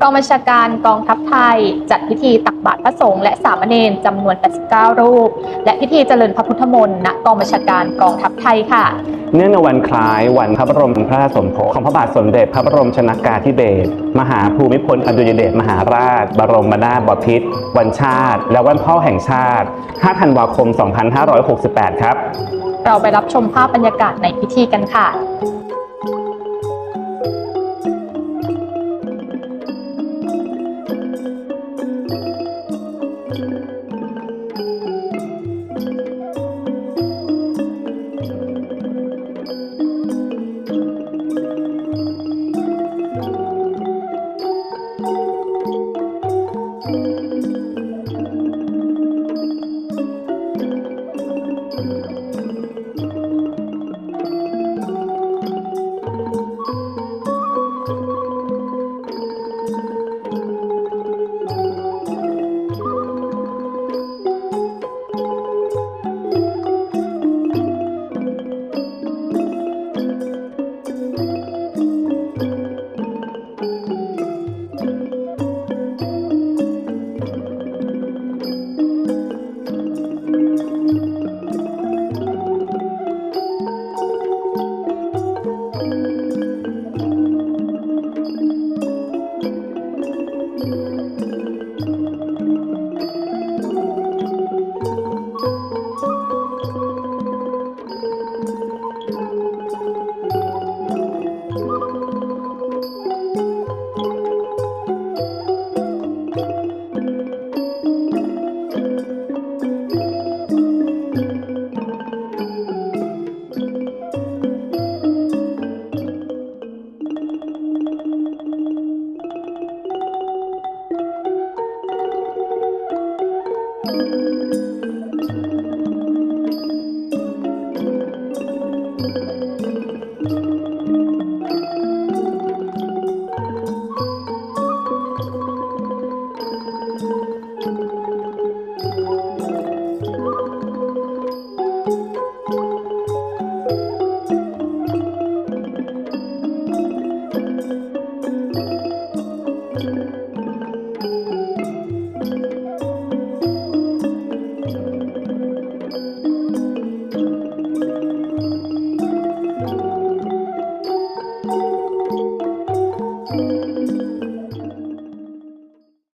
กองบัญชาการกองทัพไทย จัดพิธีตักบาตรพระสงฆ์และสามเณรจำนวน 89 รูป และพิธีเจริญพระพุทธมนต์ณกองบัญชาการกองทัพไทยค่ะ เนื่องในวันคล้ายวันพระบรมพระราชสมภพของพระบาทสมเด็จพระบรมชนากาธิเบศรมหาภูมิพลอดุลยเดชมหาราช บรมนาถบพิตรวันชาติ และวันพ่อแห่งชาติ 5 ธันวาคม 2568 ครับ เราไปรับชมภาพบรรยากาศในพิธีกันค่ะ